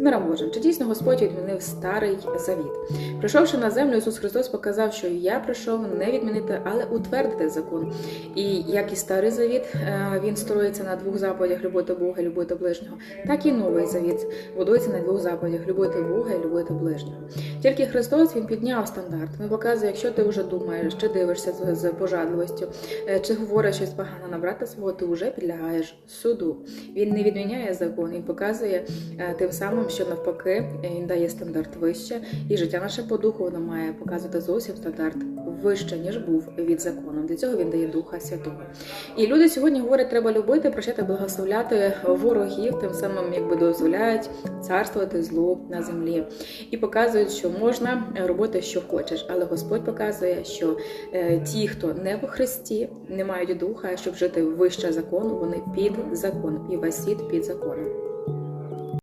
Миром Божим, чи дійсно Господь відмінив старий завіт? Прийшовши на землю, Ісус Христос показав, що я прийшов не відмінити, але утвердити закон. І як і старий завіт, е, він строїться на двох заповідях любити Бога, любити ближнього, так і новий завіт будується на двох заповідях любити Бога і любити ближнього. Тільки Христос він підняв стандарт. Він показує, якщо ти вже думаєш, чи дивишся з, пожадливостю, е, чи говориш щось погане на брата свого, ти вже підлягаєш суду. Він не відміняє закон, він показує е, тим самим, що навпаки е, він дає стандарт вище, і життя наше по духу воно має показувати зовсім стандарт вище, ніж був від закону. Для цього він дає Духа Святого. І люди сьогодні говорять, треба любити, прощати, благословляти ворогів, тим самим якби дозволяють царствувати злу на землі. І показують, що можна робити, що хочеш, але Господь показує, що е, ті, хто не в Христі, не мають духа, щоб жити вище закону, вони під законом, і весь світ під законом.